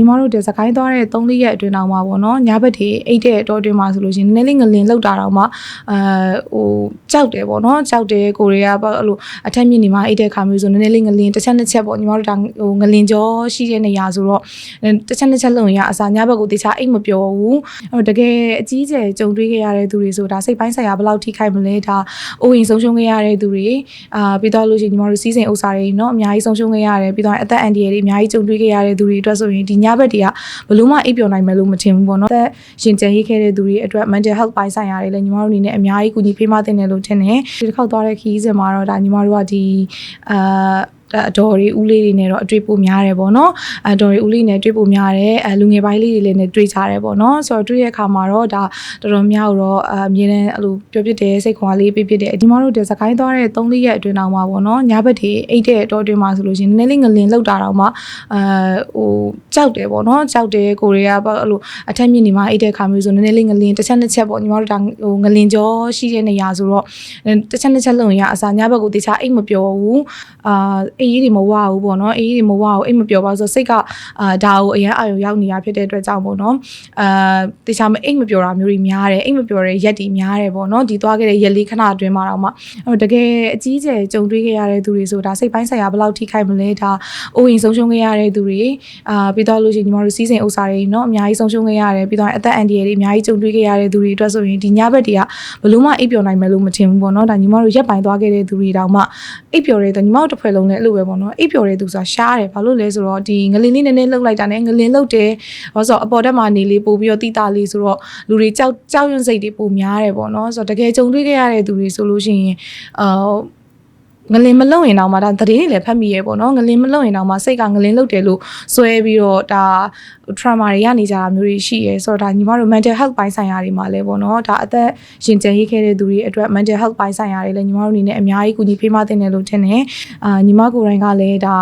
ညီမတို့တစကိုင်းသွားတဲ့3လေးရက်အတွင်းတောင်မှပေါ့နော်ညဘက်တွေအိတ်တဲ့တော့အတွင်းမှာဆိုလို့ရှိရင်နည်းနည်းလေးငလင်လောက်တာတောင်မှအဲဟိုကြောက်တယ်ပေါ့နော်ကြောက်တယ်ကိုရီးယားပေါ့အဲ့လိုအထက်မြင့်နေမှာအိတ်တဲ့ခါမျိုးဆိုနည်းနည်းလေးငလင်တစ်ချက်နှစ်ချက်ပေါ့ညီမတို့ဒါဟိုငလင်ကြောရှိတဲ့နေရာဆိုတော့တစ်ချက်နှစ်ချက်လုံရအစာညဘက်ကိုတခြားအိတ်မပြောဘူးအဲ့တော့တကယ်အကြီးကျယ်ကြုံတွေ့ခဲ့ရတဲ့သူတွေဆိုတာစိတ်ပိုင်းဆိုင်ရာဘယ်လောက်ထိခိုက်မလဲဒါအိုးရင်ဆုံးရှုံးခဲ့ရတဲ့သူတွေအာပြီးတော့လို့ရှိရင်ညီမတို့စီးစိမ်ဥစ္စာတွေเนาะအများကြီးဆုံးရှုံးခဲ့ရတယ်ပြီးတော့အသက်အန္တရာယ်တွေအများကြီးကြုံတွေ့ခဲ့ရတဲ့သူတွေအတွက်ဆိုရင်ဒီည ဘက်တွေကဘလို့မှအိပ်ပျော်နိုင်မယ်လို့မထင်ဘူးပေါ့နော်။သက်ရှင်ကျန်ရေးခဲ့တဲ့သူတွေအတွက် mental health ပိုင်းဆိုင်ရာတွေလည်းညီမတို့အနေနဲ့အများကြီးကူညီဖေးမသင့်တယ်လို့ထင်တယ်။ဒီတစ်ခေါက်သွားတဲ့ခီးစဉ်မှာတော့ဒါညီမတို့ကဒီအာ အတော်တွေဦးလေးတွေနဲ့တော့အတွေ့ပိုများတယ်ပေါ့နော်အတော်တွေဦးလေးနဲ့တွေ့ပိုများတယ်အလူငယ်ပိုင်းလေးတွေလည်းနဲ့တွေ့ကြတယ်ပေါ့နော်ဆိုတော့တွေ့ရတဲ့အခါမှာတော့ဒါတော်တော်များတော့အမြင်နဲ့အဲ့လိုပြောပြတဲ့စိတ်ခွာလေးပြပြတဲ့ဒီမှာတို့ဒီစကိုင်းသွားတဲ့3လေးရက်အတွင်းတောင်မှပေါ့နော်ညဘက်တွေအိတ်တဲ့တော့အတွင်းမှာဆိုလို့ရှိရင်နည်းနည်းလေးငလင်လောက်တာတောင်မှအဲဟိုကြောက်တယ်ပေါ့နော်ကြောက်တယ်ကိုရီးယားပေါ့အဲ့လိုအထက်မြင့်နေမှာအိတ်တဲ့ခါမျိုးဆိုနည်းနည်းလေးငလင်တစ်ချက်နှစ်ချက်ပေါ့ညီမတို့ဒါဟိုငလင်ကြောရှိတဲ့နေရာဆိုတော့တစ်ချက်နှစ်ချက်လုံရအစာညဘက်ကိုတခြားအိတ်မပြောဘူးအာအေးကြီးတွေမဝဘူးပေါ့နော်အေးကြီးတွေမဝဘူးအိတ်မပြောပါဆိုစိတ်ကအာဒါကိုအရင်အာရုံရောက်နေတာဖြစ်တဲ့အတွက်ကြောင့်ပေါ့နော်အာတခြားမအိတ်မပြောတာမျိုးတွေများတယ်အိတ်မပြောတဲ့ရက်တွေများတယ်ပေါ့နော်ဒီသွားခဲ့တဲ့ရက်လေးခဏအတွင်းမှာတော့မှအဲ့တော့တကယ်အကြီးကျယ်ကြုံတွေ့ခဲ့ရတဲ့သူတွေဆိုတာစိတ်ပိုင်းဆိုင်ရာဘယ်လောက်ထိခိုက်မလဲဒါအိုးရင်ဆုံးရှုံးခဲ့ရတဲ့သူတွေအာပြီးတော့လို့ရှိရင်ညီမတို့စီးစိမ်ဥစ္စာတွေเนาะအများကြီးဆုံးရှုံးခဲ့ရတယ်ပြီးတော့အသက်အန္တရာယ်တွေအများကြီးကြုံတွေ့ခဲ့ရတဲ့သူတွေအတွက်ဆိုရင်ဒီညဘက်တွေကဘလို့မှအိပ်ပျော်နိုင်မယ်လို့မထင်ဘူးပေါ့နော်ဒါညီမတို့ရက်ပိုင်သွားခဲ့တဲ့သူတွေတောင်မှအိပ်ပျော်တဲ့သူညီမတို့တစ်ဖွဲ့လုံးလည်းအဲ့ လိုပဲပေါ့နော်အိပ်ပျော်တဲ့သူဆိုတာရှားတယ်ဘာလို့လဲဆိုတော့ဒီငလင်လေးနည်းနည်းလှုပ်လိုက်တာနဲ့ငလင်လှုပ်တယ်ဘာလို့ဆိုတော့အပေါ်တက်မှာနေလေးပို့ပြီးတော့တိတာလေးဆိုတော့လူတွေကြောက်ကြောက်ရွံ့စိတ်တွေပိုများတယ်ပေါ့နော်ဆိုတော့တကယ်ကြုံတွေ့ခဲ့ရတဲ့သူတွေဆိုလို့ရှိရင်အာ ငလင်မလုံရင်တော့မှဒါသတင်းတွေလည်းဖတ်မိရဲပေါ့နော်ငလင်မလုံရင်တော့မှစိတ်ကငလင်လုံတယ်လို့စွဲပြီးတော့ဒါ trauma တွေရနေကြတာမျိုးတွေရှိရဲဆိုတော့ဒါညီမတို့ mental health ပိုင်းဆိုင်ရာတွေမှာလည်းပေါ့နော်ဒါအသက်ရှင်ကျန်ရေးခဲ့တဲ့သူတွေအတွက် mental health ပိုင်းဆိုင်ရာတွေလည်းညီမတို့အနေနဲ့အများကြီးကူညီဖေးမသင့်တယ်လို့ထင်တယ်အာညီမကိုယ်တိုင်ကလည်းဒါ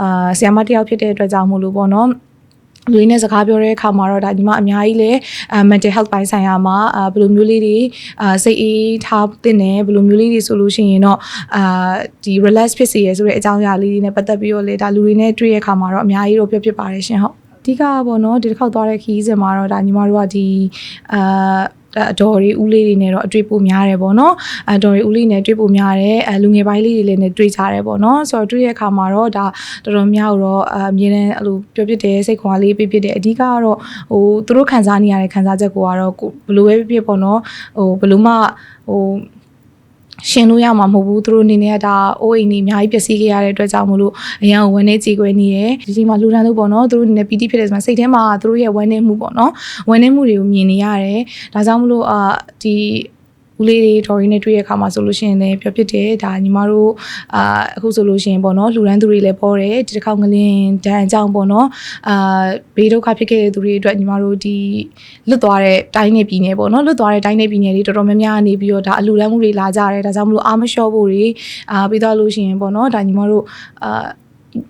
အာဆရာမတစ်ယောက်ဖြစ်တဲ့အတွက်ကြောင့်မို့လို့ပေါ့နော် လူရင်းနဲ့စကားပြောတဲ့အခါမှာတော့ဒါညီမအများကြီးလဲအဲ mental health ပိုင်းဆိုင်ရာမှာအာဘယ်လိုမျိုးလေးတွေအာစိတ်အေးထားတင်တယ်ဘယ်လိုမျိုးလေးတွေဆိုလို့ရှိရင်တော့အာဒီ relax ဖြစ်စေရဆိုတဲ့အကြောင်းအရာလေးတွေနဲ့ပတ်သက်ပြီးတော့လေဒါလူတွေနဲ့တွေ့ရတဲ့အခါမှာတော့အများကြီးတော့ပြောဖြစ်ပါတယ်ရှင်ဟုတ်အဓိကပေါ့နော်ဒီတစ်ခေါက်သွားတဲ့ခီးစဉ်မှာတော့ဒါညီမတို့ကဒီအာ အတော်တွေဦးလေးတွေနဲ့တော့အတွေ့ပိုများတယ်ပေါ့နော်အတော်တွေဦးလေးနဲ့တွေ့ပိုများတယ်အလူငယ်ပိုင်းလေးတွေလည်းနဲ့တွေ့ကြတယ်ပေါ့နော်ဆိုတော့တွေ့ရတဲ့အခါမှာတော့ဒါတော်တော်များတော့အမြင်နဲ့အဲ့လိုပြောပြတဲ့စိတ်ခွာလေးပြပြတဲ့အဓိကကတော့ဟိုသူတို့ခံစားနေရတဲ့ခံစားချက်ကိုကတော့ကိုဘယ်လိုပဲဖြစ်ဖြစ်ပေါ့နော်ဟိုဘယ်လိုမှဟို ရှင်လို့ရမှာမဟုတ်ဘူးသူတို့အနေနဲ့ကဒါအိုးအိမ်နေအများကြီးပျက်စီးခဲ့ရတဲ့အတွက်ကြောင့်မလို့အရန်ကိုဝမ်းနေကြေကွဲနေရယ်ဒီချိန်မှာလူတန်းလို့ပေါ့နော်သူတို့အနေနဲ့ပီတိဖြစ်တဲ့ဆိုမှစိတ်ထဲမှာသူတို့ရဲ့ဝမ်းနေမှုပေါ့နော်ဝမ်းနေမှုတွေကိုမြင်နေရတယ်ဒါကြောင့်မလို့အာဒီ ဦးလေးတွေဒေါ်ရင်းနဲ့တွေ့ရခါမှာဆိုလို့ရှိရင်လည်းပြောဖြစ်တယ်ဒါညီမတို့အာအခုဆိုလို့ရှိရင်ပေါ့နော်လူရန်သူတွေလည်းပေါ်တယ်ဒီတစ်ခေါက်ငလင်ဒဏ်အကြောင်းပေါ့နော်အာဘေးဒုက္ခဖြစ်ခဲ့တဲ့သူတွေအတွက်ညီမတို့ဒီလွတ်သွားတဲ့တိုင်းနယ်ပြည်နယ်ပေါ့နော်လွတ်သွားတဲ့တိုင်းနယ်ပြည်နယ်တွေတော်တော်များများနေပြီးတော့ဒါအလူရန်မှုတွေလာကြတယ်ဒါကြောင့်မလို့အားမလျှော့ဖို့တွေအာပြီးတော့လို့ရှိရင်ပေါ့နော်ဒါညီမတို့အာ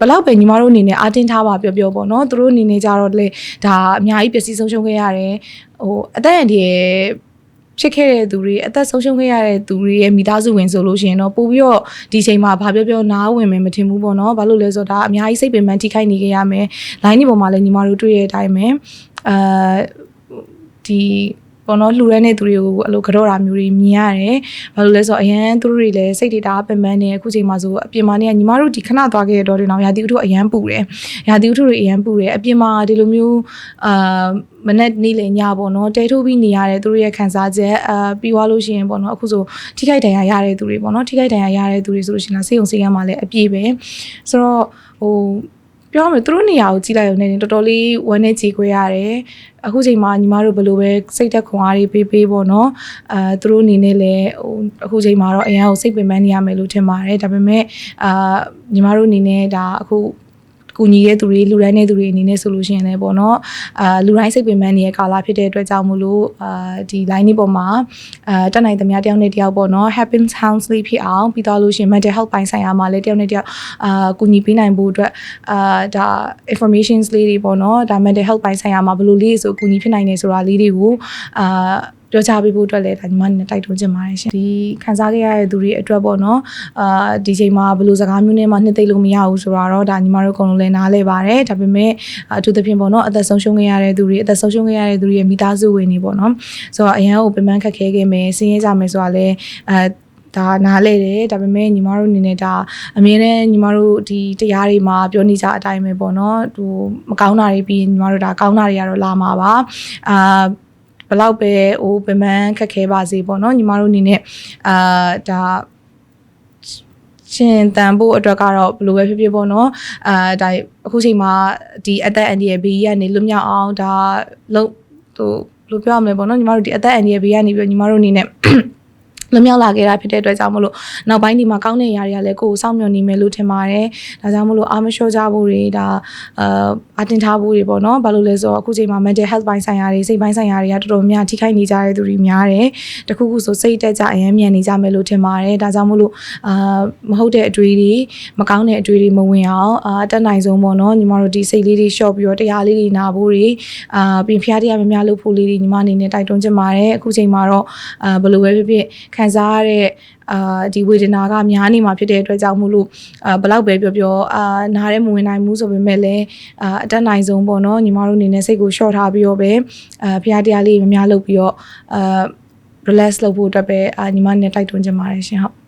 ဘလောက်ပဲညီမတို့အနေနဲ့အတင်းထားပါပြောပြောပေါ့နော်သူတို့အနေနဲ့ကြတော့လေဒါအများကြီးပျက်စီးဆုံးရှုံးခဲ့ရတယ်ဟိုအသက်အန္တရာယ် ဖြစ်ခဲ့တဲ့သူတွေအသက်ဆုံးရှုံးခဲ့ရတဲ့သူတွေရဲ့မိသားစုဝင်ဆိုလို့ရှိရင်တော့ပို့ပြီးတော့ဒီချိန်မှာဘာပြောပြောနားဝင်မယ်မထင်ဘူးပေါ့နော်ဘာလို့လဲဆိုတော့ဒါအများကြီးစိတ်ပင်ပန်းထိခိုက်နေကြရမယ် line ဒီပေါ်မှာလည်းညီမတို့တွေ့ရတဲ့အတိုင်းပဲအာဒီ ပေါ်တော့လှူရတဲ့သူတွေကိုအဲ့လိုကြော့တာမျိုးတွေမြင်ရတယ်။ဘာလို့လဲဆိုတော့အရန်သူတို့တွေလည်းစိတ်တွေတအားပင်ပန်းနေအခုချိန်မှာဆိုအပြင်မှာနေကညီမတို့ဒီခဏသွားခဲ့ရတော့ဒီနောက်ရာသီဥတုအရန်ပူတယ်။ရာသီဥတုတွေအရန်ပူတယ်အပြင်မှာဒီလိုမျိုးအာမနေ့နေ့လည်ညပေါ့နော်တဲထိုးပြီးနေရတဲ့သူတို့ရဲ့ခံစားချက်အာပြီးသွားလို့ရှိရင်ပေါ့နော်အခုဆိုထိခိုက်ဒဏ်ရာရတဲ့သူတွေပေါ့နော်ထိခိုက်ဒဏ်ရာရတဲ့သူတွေဆိုလို့ရှိရင်လားစေုံစေကမ်းမှာလည်းအပြည့်ပဲဆိုတော့ဟို ပြောရမယ်သူတို့နေရာကိုကြည့်လိုက်ရုံနဲ့တော်တော်လေးဝမ်းနဲ့ကြေခွဲရတယ်အခုချိန်မှာညီမတို့ဘယ်လိုပဲစိတ်သက်ခွန်အားတွေပေးပေးပေါ့နော်အဲသူတို့အနေနဲ့လည်းဟိုအခုချိန်မှာတော့အရန်ကိုစိတ်ပင်ပန်းနေရမယ်လို့ထင်ပါတယ်ဒါပေမဲ့အာညီမတို့အနေနဲ့ဒါအခု ကူညီတဲ့သူတွေလူတိုင်းတဲ့သူတွေအနေနဲ့ဆိုလို့ရှိရင်လည်းပေါ့နော်အာလူတိုင်းစိတ်ပင်ပန်းနေတဲ့ကာလဖြစ်တဲ့အတွက်ကြောင့်မလို့အာဒီ line នេះပေါ်မှာအာတက်နိုင်သမျှတယောက်နဲ့တယောက်ပေါ့နော် happy soundsly ဖြစ်အောင်ပြီးတော့လို့ရှိရင် mental health ပိုင်းဆိုင်ရာမှာလည်းတယောက်နဲ့တယောက်အာကူညီပေးနိုင်ဖို့အတွက်အာဒါ informations လေးတွေပေါ့နော်ဒါ mental health ပိုင်းဆိုင်ရာမှာဘယ်လိုလေးဆိုကူညီဖြစ်နိုင်နေဆိုတာလေးတွေကိုအာပြောချပေးဖို့အတွက်လည်းဒါညီမအနေနဲ့တိုက်တွန်းချင်ပါတယ်ရှင်ဒီခံစားခဲ့ရတဲ့သူတွေအတွက်ပေါ့နော်အာဒီချိန်မှာဘယ်လိုစကားမျိုးနဲ့မှနှစ်သိမ့်လို့မရဘူးဆိုတော့ဒါညီမတို့အကုန်လုံးလည်းနားလဲပါတယ်ဒါပေမဲ့အထူးသဖြင့်ပေါ့နော်အသက်ဆုံးရှုံးခဲ့ရတဲ့သူတွေအသက်ဆုံးရှုံးခဲ့ရတဲ့သူတွေရဲ့မိသားစုဝင်တွေပေါ့နော်ဆိုတော့အရန်ကိုပြန်မှန်းခက်ခဲခဲ့မယ်ဆင်းရဲကြမယ်ဆိုတာလည်းအဲဒါနားလဲတယ်ဒါပေမဲ့ညီမတို့အနေနဲ့ဒါအမြဲတမ်းညီမတို့ဒီတရားတွေမှာပြောနေကြအတိုင်းပဲပေါ့နော်ဟိုမကောင်းတာတွေပြီးရင်ညီမတို့ဒါကောင်းတာတွေကတော့လာမှာပါအာ ဘယ်လောက်ပဲဟိုပင်ပန်းခက်ခဲပါစေပေါ့နော်ညီမတို့အနေနဲ့အာဒါရှင်တန်ဖို့အတွက်ကတော့ဘယ်လိုပဲဖြစ်ဖြစ်ပေါ့နော်အာဒါအခုချိန်မှာဒီအသက်အန္တရာယ်ဘေးကနေလွတ်မြောက်အောင်ဒါလုံးဟိုဘယ်လိုပြောရမလဲပေါ့နော်ညီမတို့ဒီအသက်အန္တရာယ်ဘေးကနေပြီးတော့ညီမတို့အနေနဲ့ လွန်မြောက်လာခဲ့တာဖြစ်တဲ့အတွက်ကြောင့်မလို့နောက်ပိုင်းဒီမှာကောင်းတဲ့ຢာတွေကလည်းကိုယ်ကိုစောင့်မျှော်နေမယ်လို့ထင်ပါတယ်။ဒါကြောင့်မလို့အားမလျှော့ကြဖို့တွေဒါအာအတင်ထားဖို့တွေပေါ့နော်။ဘာလို့လဲဆိုတော့အခုချိန်မှာ mental health ပိုင်းဆိုင်ရာတွေစိတ်ပိုင်းဆိုင်ရာတွေကတော်တော်များများထိခိုက်နေကြတဲ့သူတွေများတယ်။တခုခုဆိုစိတ်တက်ကြအရင်မြန်နေကြမယ်လို့ထင်ပါတယ်။ဒါကြောင့်မလို့အာမဟုတ်တဲ့အတွေ့တွေမကောင်းတဲ့အတွေ့တွေမဝင်အောင်အာတက်နိုင်ဆုံးပေါ့နော်။ညီမတို့ဒီစိတ်လေးတွေ short ပြီးတော့တရားလေးတွေနာဖို့တွေအာပြင်ဖျားတရားများများလုပ်ဖို့လေးတွေညီမအနေနဲ့တိုက်တွန်းချင်ပါတယ်။အခုချိန်မှာတော့အာဘယ်လိုပဲဖြစ်ဖြစ်ခံစားရတဲ့အာဒီဝေဒနာကများနေမှာဖြစ်တဲ့အတွက်ကြောင့်မို့လို့အာဘယ်လောက်ပဲပြောပြောအာနားရဲမဝင်နိုင်ဘူးဆိုပေမဲ့လည်းအာအတက်နိုင်ဆုံးပေါ့နော်ညီမတို့အနေနဲ့စိတ်ကို short ထားပြီးတော့ပဲအာဖျားတရားလေးများများလုပ်ပြီးတော့အာ relax လုပ်ဖို့အတွက်ပဲအာညီမနဲ့တိုက်တွန်းချင်ပါတယ်ရှင်ဟုတ်